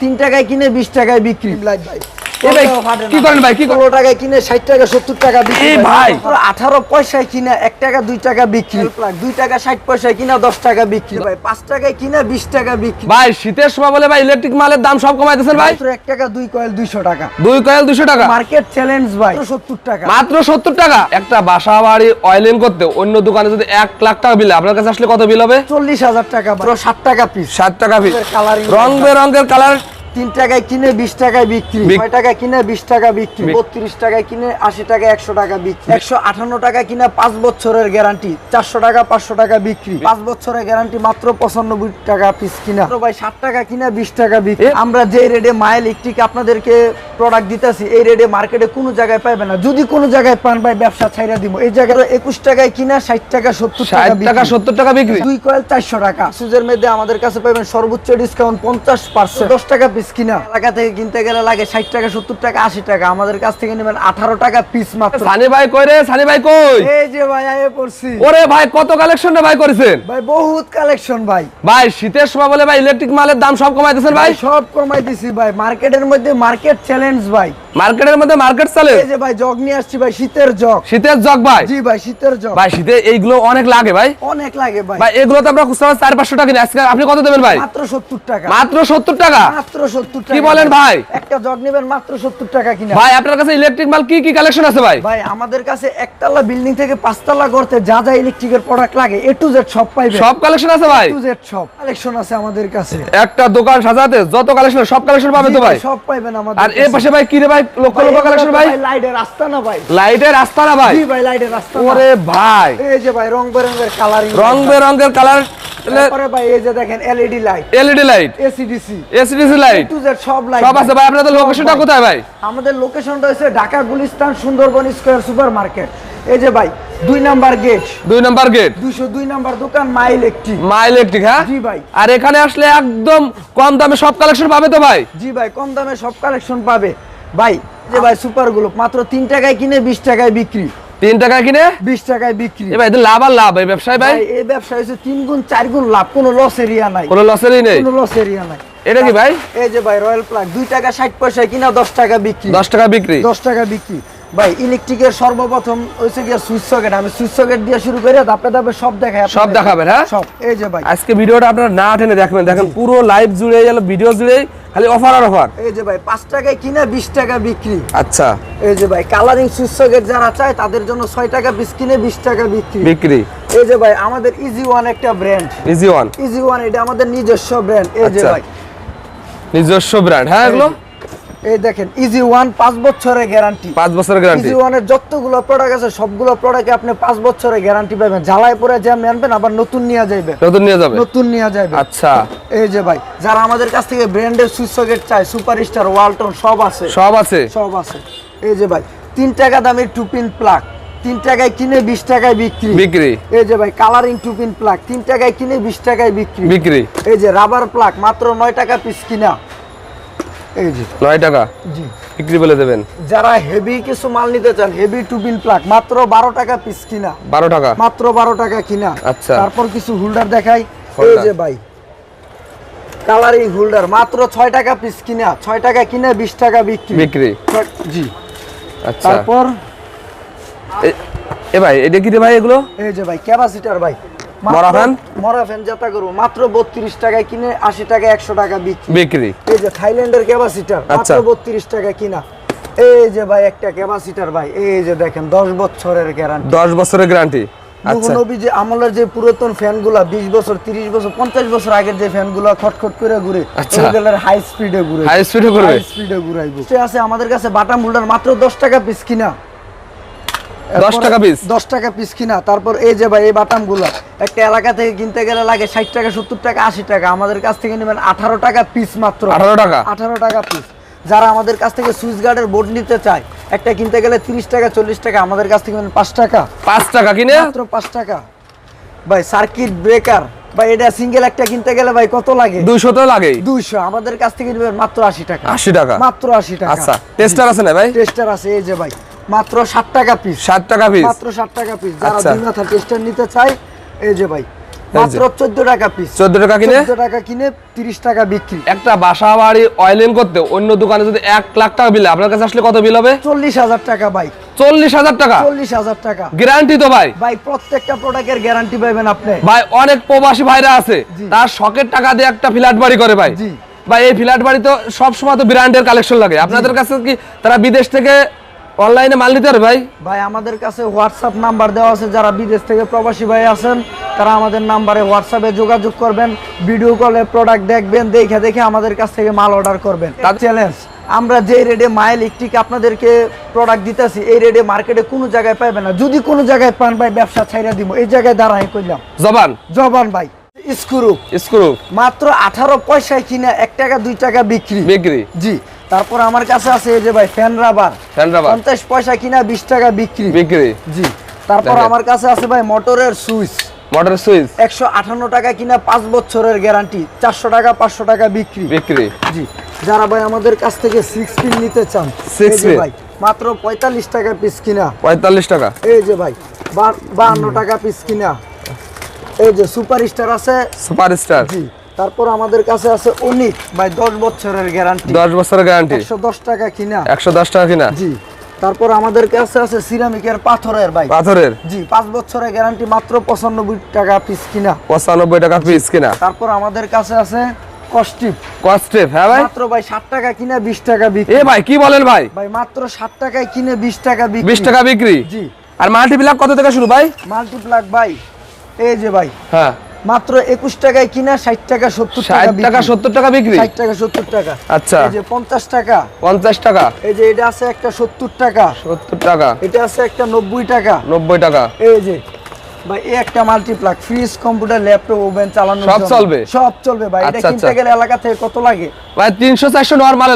তিন টাকায় কিনে বিশ টাকায় বিক্রি। লাইট ভাই কি করেন ভাই, কি করেন? পনেরো কিনে ষাট টাকা সত্তর টাকা বিক্রি এ ভাই। আঠারো পয়সায় কিনা এক টাকা দুই টাকা বিক্রি। দুই টাকা ষাট পয়সায় কিনা দশ টাকা বিক্রি। ভাই পাঁচ টাকায় কিনা বিশ টাকা বিক্রি। ভাই শীতের সময় বলে ভাই ইলেকট্রিক মালের দাম সব কমাই দিয়েছেন ভাই। মাত্র টাকা দুই কয়েল দুইশো টাকা। কয়েল মার্কেট চ্যালেঞ্জ ভাই। সত্তর টাকা। মাত্র সত্তর টাকা। একটা বাসা বাড়ি অয়েলিং করতে অন্য দোকানে যদি এক লাখ টাকা বিল আপনার কাছে আসলে কত বিল হবে? চল্লিশ হাজার টাকা মাত্র ষাট টাকা পিস ষাট টাকা পিস কালারিং রং বেরঙের কালার তিন টাকায় কিনে বিশ টাকায় বিক্রি ছয় টাকায় কিনে বিশ টাকা বিক্রি বত্রিশ টাকায় কিনে আশি টাকা একশো টাকা বিক্রি একশো আঠান্ন টাকা কিনা পাঁচ বছরের গ্যারান্টি চারশো টাকা পাঁচশো টাকা বিক্রি পাঁচ বছরের গ্যারান্টি মাত্র পঁচানব্বই টাকা পিস কিনা। ভাই ষাট টাকা কিনা বিশ টাকা বিক্রি। আমরা যে রেটে মাইল ইলেকট্রিক আপনাদেরকে প্রোডাক্ট দিতেছি এই রেটে মার্কেটে কোনো জায়গায় পাইবে না। যদি কোনো জায়গায় পান ভাই ব্যবসা ছাইরা দিব। এই জায়গায় একুশ টাকায় কিনা ষাট টাকা সত্তর টাকা টাকা সত্তর টাকা বিক্রি। দুই কয়েল চারশো টাকা। সুজের মধ্যে আমাদের কাছে পাবেন সর্বোচ্চ ডিসকাউন্ট পঞ্চাশ পার্সেন্ট দশ টাকা পিস কিনা? এলাকা থেকে কিনতে গেলে লাগে ষাট টাকা সত্তর টাকা আশি টাকা। আমাদের কাছ থেকে নেবেন আঠারো টাকা পিস মাত্র। সানি ভাই কই রে? সানি ভাই কই? এই যে ভাই আয়ে পড়ছি। ওরে ভাই কত কালেকশন ভাই করেছেন? ভাই বহুত কালেকশন ভাই। ভাই শীতের সময় বলে ভাই ইলেকট্রিক মালের দাম সব কমাই দিয়েছেন ভাই সব কমাই দিছি ভাই। মার্কেটের মধ্যে মার্কেট চ্যালেঞ্জ ভাই। মার্কেটের মধ্যে মার্কেট চলে এই যে ভাই জগ নিয়ে আসছি ভাই শীতের জগ। শীতের জগ ভাই? জি ভাই শীতের জগ। ভাই শীতে এইগুলো অনেক লাগে ভাই। অনেক লাগে ভাই। ভাই এগুলো তো আমরা খুচরা চার পাঁচশো টাকা কিনি। আজকে আপনি কত দেবেন ভাই? মাত্র সত্তর টাকা। মাত্র সত্তর টাকা? মাত্র সত্তর টাকা কি বলেন ভাই? একটা জগ নেবেন মাত্র সত্তর টাকা কিনা। ভাই আপনার কাছে ইলেকট্রিক মাল কি কি কালেকশন আছে ভাই? ভাই আমাদের কাছে একতলা বিল্ডিং থেকে পাঁচতলা করতে যা যা ইলেকট্রিকের প্রোডাক্ট লাগে এ টু জেড সব পাইবে সব কালেকশন আছে ভাই? টু জেড সব কালেকশন আছে আমাদের কাছে। একটা দোকান সাজাতে যত কালেকশন সব কালেকশন পাবে তো ভাই? সব পাইবেন আমাদের আর এ পাশে ভাই কি রে ভাই? লক্ষ লক্ষ কালেকশন ভাই? লাইটের রাস্তা না ভাই। লাইটের ভাই? জি ভাই লাইটের রাস্তা না। ওরে ভাই। এই যে ভাই রং বেরঙের কালারিং রং বেরঙের কালার তারপরে ভাই এই যে দেখেন LED light LED light AC DC SDC light to Z সব লাইট সব আছে ভাই আপনাদের লোকেশনটা কোথায় ভাই? আমাদের লোকেশনটা হচ্ছে ঢাকা গুলিস্তান সুন্দরবন স্কয়ার সুপার এই যে ভাই দুই নাম্বার গেট। দুই নাম্বার গেট। দুইশো দুই নাম্বার দোকান মাই ইলেকট্রিক মা ইলেকট্রিক হ্যাঁ? জি ভাই। আর এখানে আসলে একদম কম দামে সব কালেকশন পাবে তো ভাই? জি ভাই কম দামে সব কালেকশন পাবে। ভাই যে ভাই সুপারগুলো মাত্র তিন টাকায় কিনে বিশ টাকায় বিক্রি। তিন টাকা কিনে? বিশ টাকায় বিক্রি। ভাই এদের লাভ আর লাভ এই ব্যবসায় ভাই? এই ব্যবসা হচ্ছে তিন গুণ চার গুণ লাভ কোনো লস এরিয়া নাই। কোনো লসেরই নেই? কোনো লস এরিয়া নাই। এটা কি ভাই? এই যে ভাই রয়্যাল প্লাগ দুই টাকা ষাট পয়সায় কিনা দশ টাকা বিক্রি। দশ টাকা বিক্রি? দশ টাকা বিক্রি। ভাই ইলেকট্রিকের সর্বপ্রথম হচ্ছে গিয়ে সুইচ সকেট আমি সুইচ সকেট দিয়ে শুরু করে ধাপে ধাপে সব দেখাই সব দেখাবেন, হ্যাঁ? সব এই যে ভাই। আজকে ভিডিওটা আপনারা না টেনে দেখবেন। দেখেন পুরো লাইভ জুড়ে গেল ভিডিও জুড়ে খালি অফার আর অফার? এই যে ভাই 5 টাকায় কিনা বিশ টাকা বিক্রি। আচ্ছা। এই যে ভাই কালারিং সুইচ যারা চায় তাদের জন্য 6 টাকা পিস কিনে বিশ টাকা বিক্রি। বিক্রি। এই যে ভাই আমাদের ইজি ওয়ান একটা brand easy one easy one এটা আমাদের নিজস্ব ব্র্যান্ড এই যে আচ্ছা। ভাই। নিজস্ব ব্র্যান্ড হ্যাঁ এগুলো? এই দেখেন ইজি ওয়ান পাঁচ বছরের গ্যারান্টি পাঁচ বছরের গ্যারান্টি ইজি ওয়ানের যতগুলো প্রোডাক্ট আছে সবগুলো প্রোডাক্টে আপনি পাঁচ বছরের গ্যারান্টি পাবেন। জ্বালায় পরে যেমন আনবেন আবার নতুন নিয়ে নতুন নিয়ে যাবে? নতুন নিয়ে যাবে আচ্ছা। এই যে ভাই যারা আমাদের কাছ থেকে ব্র্যান্ডের সুইচ সকেট চায় সুপারস্টার ওয়ালটন সব আছে। সব আছে? সব আছে। এই যে ভাই তিন টাকা দামের টুপিন প্লাগ তিন টাকায় কিনে বিশ টাকায় বিক্রি। বিক্রি। এই যে ভাই কালারিং টুপিন প্লাগ তিন টাকায় কিনে বিশ টাকায় বিক্রি। বিক্রি। এই যে রাবার প্লাগ মাত্র নয় টাকা পিস কিনা। নয় টাকা? জি। বিক্রি বলে দেবেন? যারা হেভি কিছু মাল নিতে চান হেভি টুপিন প্লাগ মাত্র বারো টাকা পিস কিনা। বারো টাকা? মাত্র বারো টাকা কিনা। আচ্ছা। তারপর কিছু হোল্ডার দেখাই। এই যে ভাই কালারিং হোল্ডার মাত্র ছয় টাকা পিস কিনা। ছয় টাকা কিনা বিশ টাকা বিক্রি। বিক্রি। জি। আচ্ছা। তারপর এ- এ ভাই এটা কি রে ভাই এগুলো? এই যে ভাই ক্যাপাসিটার ভাই। মাত্র- মরা ফ্যান? মরা ফ্যান যেটা মাত্র বত্রিশ টাকায় কিনে আশি টাকা একশো টাকা বিক্রি। বিক্রি। এই যে থাইল্যান্ডের ক্যাপাসিটার মাত্র আচ্ছা। বত্রিশ টাকা কিনা। এই যে ভাই একটা ক্যাপাসিটার ভাই এই যে দেখেন দশ বছরের গ্যারান্টি দশ বছরের গ্যারান্টি আচ্ছা। নবী যে আমলের যে পুরাতন ফ্যানগুলা বছর তিরিশ বছর পঞ্চাশ বছর আগের যে ফ্যানগুলা খটখট করে ঘুরে আচ্ছা। হাই স্পিডে ঘুরে। হাই স্পিডে করবে হাই স্পিডে ঘুরাইবো। আছে আমাদের কাছে বাটাম হোল্ডার মাত্র দশ টাকা পিস কিনা। 10 টাকা piece? দশ টাকা পিস কিনা। তারপর এই যে ভাই এই বাটামগুলা একটা এলাকা থেকে কিনতে গেলে লাগে ষাট টাকা সত্তর টাকা আশি টাকা। আমাদের কাছ থেকে নেবেন আঠারো টাকা পিস মাত্র। আঠারো টাকা? আঠারো টাকা পিস যারা আমাদের কাছ থেকে সুইচ গার্ডের বোর্ড নিতে চায় একটা কিনতে গেলে তিরিশ টাকা চল্লিশ টাকা আমাদের কাছ থেকে নেবেন পাঁচ টাকা। পাঁচ টাকা কিনে? মাত্র পাঁচ টাকা। ভাই সার্কিট ব্রেকার ভাই এটা সিঙ্গেল একটা কিনতে গেলে ভাই কত লাগে? দুইশো তো লাগেই। দুইশো। আমাদের কাছ থেকে নেবেন মাত্র আশি টাকা। আশি টাকা? মাত্র আশি টাকা। আচ্ছা টেস্টার আছে না ভাই? টেস্টার আছে এই যে ভাই। মাত্র ষাট টাকা পিস ষাট টাকা পিস মাত্র ষাট টাকা পিস যারা আচ্ছা। দুই মাথা টেস্টার নিতে চায় এই যে ভাই মাত্র টাকা পিস 14 টাকা কিনে? চোদ্দ টাকা কিনে তিরিশ টাকা বিক্রি। একটা বাসা বাড়ি অয়েলিং করতে অন্য দোকানে যদি এক লাখ টাকা বিল আপনার কাছে আসলে কত বিল হবে? চল্লিশ হাজার টাকা ভাই। গ্যারান্টি তো ভাই। ভাই প্রত্যেকটা প্রোডাক্টের গ্যারান্টি পাবেন আপনি। ভাই অনেক প্রবাসী ভাইরা আছে তার শখের টাকা দিয়ে একটা ফ্ল্যাট বাড়ি করে ভাই। জি। ভাই এই ফ্ল্যাট বাড়ি তো সব সময় তো ব্র্যান্ডের কালেকশন লাগে। আপনাদের কাছে কি তারা বিদেশ থেকে অনলাইনে মাল নিতে পারে ভাই? ভাই আমাদের কাছে হোয়াটসঅ্যাপ নাম্বার দেওয়া আছে। যারা বিদেশ থেকে প্রবাসী ভাই আছেন তারা আমাদের নাম্বারে হোয়াটসঅ্যাপে যোগাযোগ করবেন ভিডিও কলে প্রোডাক্ট দেখবেন দেখে দেখে আমাদের কাছ থেকে মাল অর্ডার করবেন। তার চ্যালেঞ্জ আমরা যে রেটে মাইল ইলেকট্রিক আপনাদেরকে প্রোডাক্ট দিতেছি এই রেটে মার্কেটে কোনো জায়গায় পাবেন না। যদি কোনো জায়গায় পান ভাই ব্যবসা ছাইরা দিব। এই জায়গায় দাঁড়াই কইলাম। জবান? জবান ভাই স্ক্রু স্ক্রু মাত্র আঠারো পয়সায় কিনা এক টাকা দুই টাকা বিক্রি। বিক্রি? জি। তারপর আমার কাছে আছে এই যে ভাই ফ্যান রাবার ফ্যান রাবার পঞ্চাশ পয়সা কিনা বিশ টাকা বিক্রি। বিক্রি। জি। তারপর আমার কাছে আছে ভাই মোটরের সুইচ মোটর সুইচ একশো আঠান্ন টাকা কিনা পাঁচ বছরের গ্যারান্টি চারশো টাকা পাঁচশো টাকা বিক্রি। বিক্রি। জি। যারা ভাই আমাদের কাছ থেকে সিক্স পিন নিতে চান Six এই যে ভাই মাত্র পঁয়তাল্লিশ টাকা পিস কিনা। পঁয়তাল্লিশ টাকা। এই যে ভাই বাহান্ন টাকা পিস কিনা। এই যে সুপার স্টার আছে। সুপার স্টার জি। তারপর আমাদের কাছে আছে অনিক ভাই দশ বছরের গ্যারান্টি দশ বছরের গ্যারান্টি একশো দশ টাকা কিনা। একশো দশ টাকা কিনা। জি। তারপর আমাদের কাছে আছে সিরামিকের পাথরের ভাই পাথরের? জি পাঁচ বছরের গ্যারান্টি মাত্র পঁচানব্বই টাকা পিস কিনা। পঁচানব্বই টাকা পিস কিনা। তারপর আমাদের কাছে আছে কস্টিপ। কস্টেপ হ্যাঁ ভাই? মাত্র ভাই ষাট টাকা কিনে বিশ টাকা এ ভাই কি বলেন ভাই? ভাই মাত্র ষাট টাকায় কিনে বিশ টাকা বিক্রি। বিশ টাকা বিক্রি? জি। আর মাল্টিপ্লাক কত থেকে শুরু ভাই? মাল্টিপ্লাক ভাই এই যে ভাই। হ্যাঁ। মাত্র একুশ টাকায় কিনা ষাট টাকা সত্তর ষাট টাকা টাকা সত্তর টাকা বিক্রি? ষাট টাকা সত্তর টাকা। আচ্ছা। এই যে পঞ্চাশ টাকা। পঞ্চাশ টাকা? এই যে এটা আছে একটা সত্তর টাকা। সত্তর টাকা। এটা আছে একটা নব্বই টাকা। নব্বই টাকা। এই যে ভাই এই একটা multiplug fridge computer laptop oven সব চলবে? সব চলবে ভাই। এটা আচ্ছা, কিনতে আচ্ছা। গেলে এলাকা থেকে কত লাগে? ভাই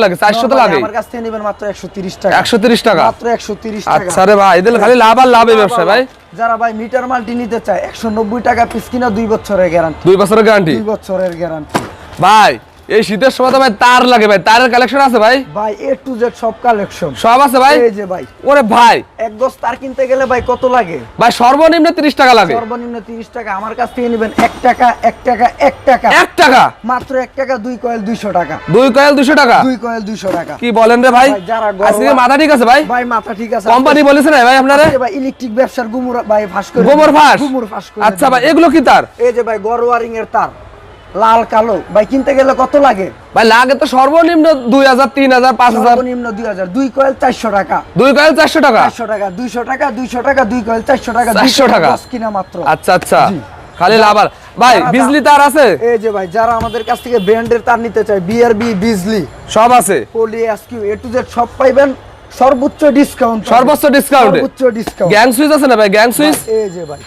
লাগে। চারশো তো লাগে আমার কাছ থেকে নেবেন মাত্র একশো তিরিশ টাকা। একশো তিরিশ টাকা? মাত্র একশো তিরিশ টাকা। আচ্ছা রে ভাই এদের খালি লাভ আর লাভ ব্যবসা ভাই। যারা ভাই মিটার মালটি নিতে চায় একশো নব্বই টাকা পিস কিনা দুই বছরের গ্যারান্টি দুই বছরের গ্যারান্টি দুই বছরের গ্যারান্টি ভাই এই শীতের সময় তো ভাই তার লাগে ভাই তারের কালেকশন আছে ভাই? ভাই এ টু জেড সব কালেকশন সব আছে ভাই? এই যে ভাই। ওরে ভাই। এক গজ তার কিনতে গেলে ভাই কত লাগে? ভাই সর্বনিম্ন তিরিশ টাকা লাগে। সর্বনিম্ন তিরিশ টাকা আমার কাছ থেকে নেবেন এক টাকা এক টাকা এক টাকা। এক টাকা? মাত্র এক টাকা দুই কয়েল দুইশো টাকা। দুই কয়েল দুশো টাকা? দুই কয়েল দুইশো টাকা। কি বলেন রে ভাই? যারা আজকে মাথা ঠিক আছে ভাই? ভাই মাথা ঠিক আছে। কোম্পানি বলেছে না ভাই আপনারা? ভাই ইলেকট্রিক ব্যবসার গুমর ভাই ফাঁস করে গোবর ফাঁস গুমর ফাঁস করে আচ্ছা ভাই এগুলো কি তার? এই যে ভাই গড় ওয়ারিং এর তার। লাল কালো। ভাই কিনতে গেলে কত লাগে? ভাই লাগে তো সর্বনিম্ন দুই হাজার তিন হাজার পাঁচ হাজার। সর্বনিম্ন দুই হাজার। দুই কয়েল চারশো টাকা। দুই কয়েল চারশো টাকা? চারশো টাকা দুইশো টাকা দুইশো টাকা দুই কয়েল চারশো টাকা 400 টাকা। কিনা মাত্র। আচ্ছা আচ্ছা। খালি লাভ আর ভাই বিজলি তার আছে? এই যে ভাই যারা আমাদের কাছ থেকে ব্র্যান্ডের তার নিতে চায় বিআরবি বিজলি। সব আছে? Poly SQ A to Z সব পাইবেন। সর্বোচ্চ ডিসকাউন্ট সর্বোচ্চ ডিসকাউন্টে সর্বোচ্চ ডিসকাউন্ট গ্যাং সুইচ আছে না ভাই? গ্যাং সুইচ এই যে ভাই।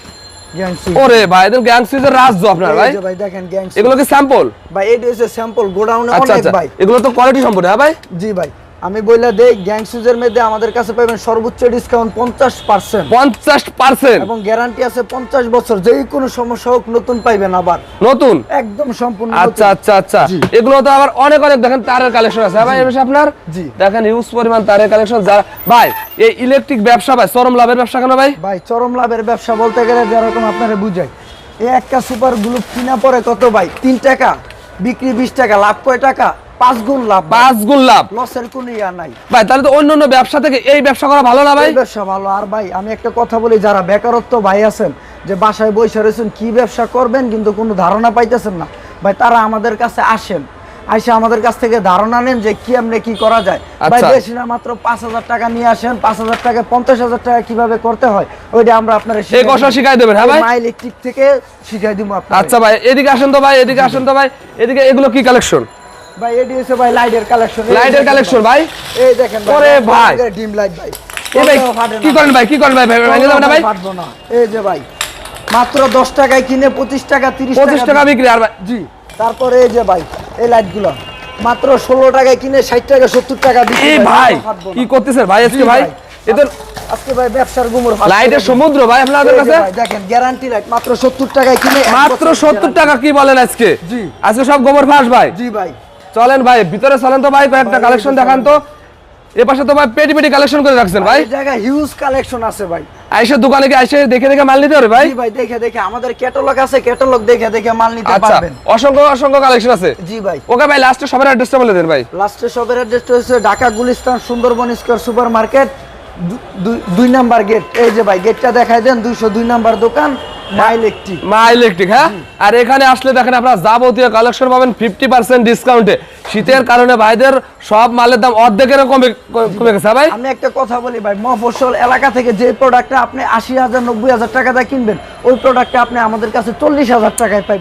ওরে ভাই এদের গ্যাং সুইচের রাজ্য আপনার ভাই। ভাই দেখেন গ্যাং এগুলো কি স্যাম্পল ভাই এটা হচ্ছে স্যাম্পল গোডাউনে আচ্ছা অনেক আচ্ছা। ভাই। এগুলো তো কোয়ালিটি সম্পূর্ণ হ্যাঁ ভাই? জি ভাই। আমি বইলা দেই গ্যাং সুইচের মধ্যে আমাদের কাছে পাবেন সর্বোচ্চ ডিসকাউন্ট পঞ্চাশ পার্সেন্ট পঞ্চাশ পার্সেন্ট এবং গ্যারান্টি আছে পঞ্চাশ বছর যেই কোনো সমস্যা হোক নতুন পাইবেন আবার। নতুন? একদম সম্পূর্ণ আচ্ছা। আচ্ছা আচ্ছা। এগুলো তো আবার অনেক অনেক দেখেন তারের কালেকশন আছে। ভাই বেশি আপনার জি। দেখেন হিউজ পরিমাণ তারের কালেকশন যারা ভাই এই ইলেকট্রিক ব্যবসা ভাই চরম লাভের ব্যবসা কেন ভাই? ভাই চরম লাভের ব্যবসা বলতে গেলে যেরকম আপনারা বুঝাই। এই একটা সুপার গ্লুপ কিনা পরে কত ভাই? তিন টাকা বিক্রি বিশ টাকা লাভ কয় টাকা? পাঁচ গুণ লাভ পাঁচ গুণ লাভ। লসের কোনো ইয়া নাই। ভাই তাহলে তো অন্য অন্য ব্যবসা থেকে এই ব্যবসা করা ভালো না ভাই? ব্যবসা ভালো। আর ভাই আমি একটা কথা বলি যারা বেকারত্ব ভাই আছেন যে বাসায় বসে রয়েছেন কি ব্যবসা করবেন কিন্তু কোনো ধারণা পাইতেছেন না। ভাই তারা আমাদের কাছে আসেন আইসা আমাদের কাছ থেকে ধারণা নেন যে কি আমনে কি করা যায়। ভাই আচ্ছা। বেশি না মাত্র পাঁচ হাজার টাকা নিয়ে আসেন পাঁচ হাজার টাকা পঞ্চাশ হাজার টাকা কীভাবে করতে হয় ওইটা আমরা আপনার কষা শিখাই দেবেন হ্যাঁ ভাই? মাই ইলেকট্রিক থেকে শিখাই দিব আচ্ছা ভাই এদিকে আসেন তো ভাই এদিকে আসেন তো ভাই এদিকে এগুলো কি কালেকশন ভাই এটি হচ্ছে ভাই লাইটের কালেকশন লাইটের কালেকশন ভাই এই দেখেন ওরে ভাই। ডিম লাইট ভাই এ ভাই। কি করেন ভাই কি করেন ভাই ভাই না ভাই ফাটবো না এই যে ভাই মাত্র দশ টাকায় কিনে পঁচিশ টাকা তিরিশ পঁচিশ টাকা বিক্রি আর ভাই জি তারপরে এই যে ভাই এই লাইটগুলো মাত্র ষোলো টাকায় কিনে ষাট টাকা সত্তর টাকা বিক্রি এই ভাই। কি করতেছেন ভাই আজকে ভাই। এদের আজকে ভাই ব্যবসার গুমর। লাইটের সমুদ্র ভাই আপনাদের কাছে দেখেন গ্যারান্টি লাইট মাত্র সত্তর টাকায় কিনে মাত্র বছর সত্তর guarantee। টাকা কি বলেন আজকে জি। আজকে সব গোবর ফাঁস ভাই জি ভাই চলেন ভাই ভিতরে চলেন তো ভাই কয়েকটা কালেকশন দেখান তো। এ পাশে তো ভাই পেটি পেটি কালেকশন করে রাখছেন ভাই এই জায়গায় হিউজ কালেকশন আছে ভাই। আইসে দোকানে কি আইসে দেখে দেখে মাল নিতে হবে ভাই? জি ভাই দেখে দেখে আমাদের ক্যাটালগ আছে ক্যাটালগ দেখে দেখে মাল নিতে আচ্ছা পারবেন। অসংখ্য অসংখ্য কালেকশন আছে। জি ভাই। ওকে ভাই লাস্টে সবার অ্যাড্রেসটা বলে দেন ভাই। লাস্টে সবার অ্যাড্রেসটা হচ্ছে Dhaka Gulistan Sundarban square super market দুই নাম্বার গেট এই যে ভাই গেটটা দেখাই দেন দুইশো দুই নাম্বার দোকান মা ইলেকট্রিক মা ইলেকট্রিক হ্যাঁ? আর এখানে আসলে দেখেন আপনারা যাবতীয় কালেকশন পাবেন ফিফটি পার্সেন্ট ডিসকাউন্টে শীতের কারণে ভাইদের সব মালের দাম অর্ধেকেরও কমে কমে গেছে হ্যাঁ ভাই। আমি একটা কথা বলি ভাই মফস্বল এলাকা থেকে যে প্রোডাক্টটা আপনি আশি হাজার নব্বই হাজার টাকা দিয়ে কিনবেন ওই প্রোডাক্টটা আপনি আমাদের কাছে চল্লিশ হাজার টাকায় পাই